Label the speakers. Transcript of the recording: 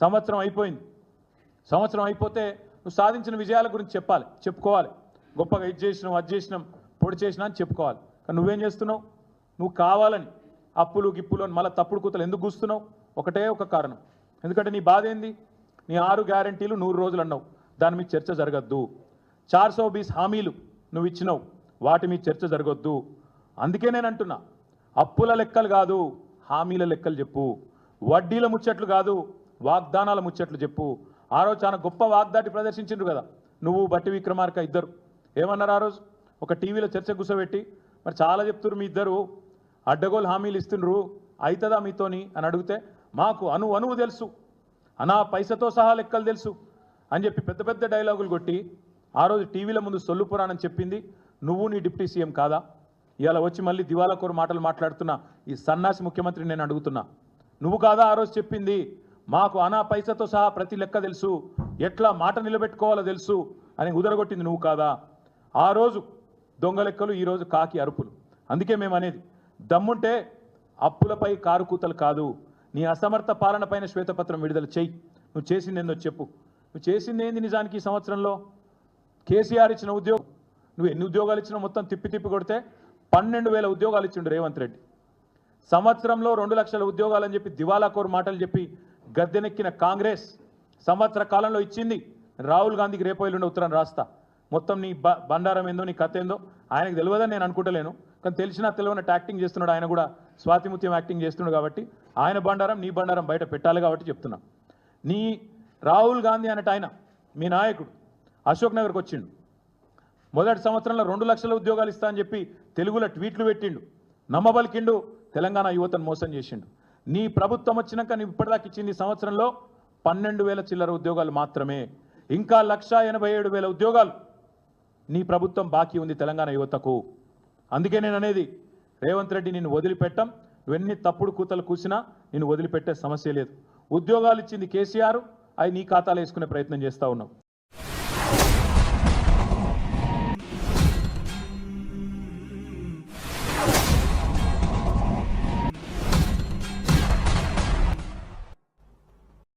Speaker 1: సంవత్సరం అయిపోయింది. సంవత్సరం అయిపోతే నువ్వు సాధించిన విజయాల గురించి చెప్పాలి చెప్పుకోవాలి. గొప్పగా ఇది చేసినాం అది చేసినాం పొడి చేసినా అని చెప్పుకోవాలి. కానీ నువ్వేం చేస్తున్నావు? నువ్వు కావాలని అప్పులు గిప్పులు అని మళ్ళీ తప్పుడు కూతలు ఎందుకు కూస్తున్నావు? ఒకటే ఒక కారణం. ఎందుకంటే నీ బాధ ఏంది? నీ ఆరు గ్యారంటీలు నూరు రోజులు అన్నావు. దాని మీద చర్చ జరగద్దు. చార్ సో బీస్ హామీలు నువ్వు ఇచ్చినావు. వాటి మీద చర్చ జరగొద్దు. అందుకే నేను అంటున్నా అప్పుల లెక్కలు కాదు హామీల లెక్కలు చెప్పు. వడ్డీల ముచ్చట్లు కాదు వాగ్దానాల ముచ్చట్లు చెప్పు. ఆ రోజు చాలా గొప్ప వాగ్దాటి ప్రదర్శించిండ్రు కదా. నువ్వు బట్టి విక్రమార్క ఇద్దరు. ఏమన్నారు ఆ రోజు? ఒక టీవీలో చర్చ కూర్చోబెట్టి మరి చాలా చెప్తున్నారు మీ ఇద్దరు. అడ్డగోలు హామీలు ఇస్తుండ్రు. అవుతుందా మీతోని? అని అడిగితే మాకు అనువు అణువు తెలుసు. అనా పైసతో సహా లెక్కలు తెలుసు. అని చెప్పి పెద్ద పెద్ద డైలాగులు కొట్టి ఆ రోజు టీవీల ముందు సొల్లు పురాణం చెప్పింది నువ్వు నీ డిప్యూటీ సీఎం కాదా? ఇవాళ వచ్చి మళ్ళీ దివాలాకోరు మాటలు మాట్లాడుతున్నా ఈ సన్నాసి ముఖ్యమంత్రి నేను అడుగుతున్నా. నువ్వు కాదా ఆ రోజు చెప్పింది? మాకు అనా పైసతో సహా ప్రతి లెక్క తెలుసు. ఎట్లా మాట నిలబెట్టుకోవాలో తెలుసు అని ఉదరగొట్టింది నువ్వు కాదా? ఆ రోజు దొంగ లెక్కలు ఈరోజు కాకి అరుపులు. అందుకే మేము అనేది దమ్ముంటే అప్పులపై కారు కూతలు కాదు. నీ అసమర్థ పాలనపైన శ్వేతపత్రం విడుదల చెయ్యి. నువ్వు చేసింది ఏందో చెప్పు. నువ్వు చేసింది ఏంది నిజానికి ఈ సంవత్సరంలో? కేసీఆర్ ఇచ్చిన ఉద్యోగం నువ్వు ఎన్ని ఉద్యోగాలు ఇచ్చినా మొత్తం తిప్పి తిప్పి కొడితే పన్నెండు వేల ఉద్యోగాలు ఇచ్చిండు రేవంత్ రెడ్డి. సంవత్సరంలో రెండు లక్షల ఉద్యోగాలని చెప్పి దివాలా కోరు మాటలు చెప్పి గద్దెనెక్కిన కాంగ్రెస్ సంవత్సర కాలంలో ఇచ్చింది. రాహుల్ గాంధీకి రేపు ఎల్లుండి ఉత్తరం రాస్తా. మొత్తం నీ బ బండారం ఏందో నీ కథ ఏందో ఆయనకు తెలియదని నేను అనుకుంటలేను. కానీ తెలిసినా తెలియనట్టు యాక్టింగ్ చేస్తున్నాడు. ఆయన కూడా స్వాతిముత్యం యాక్టింగ్ చేస్తున్నాడు కాబట్టి ఆయన బండారం నీ బండారం బయట పెట్టాలి కాబట్టి చెప్తున్నా. నీ రాహుల్ గాంధీ అన్నట్టు ఆయన మీ నాయకుడు అశోక్ నగర్కి వచ్చిండు. మొదటి సంవత్సరంలో రెండు లక్షల ఉద్యోగాలు ఇస్తా అని చెప్పి తెలుగులో ట్వీట్లు పెట్టిండు. నమ్మబలికిండు. తెలంగాణ యువతను మోసం చేసిండు. నీ ప్రభుత్వం వచ్చినాక నీ ఇప్పటిదాకా ఇచ్చింది సంవత్సరంలో పన్నెండు వేల చిల్లర ఉద్యోగాలు మాత్రమే. ఇంకా లక్ష ఎనభై ఏడు వేల ఉద్యోగాలు నీ ప్రభుత్వం బాకీ ఉంది తెలంగాణ యువతకు. అందుకే నేను అనేది రేవంత్ రెడ్డి నిన్ను వదిలిపెట్టం. నువ్వెన్ని తప్పుడు కూతలు కూసినా నిన్ను వదిలిపెట్టే సమస్య లేదు. ఉద్యోగాలు ఇచ్చింది కేసీఆర్. అవి నీ ఖాతాలో వేసుకునే ప్రయత్నం చేస్తా ఉన్నావు.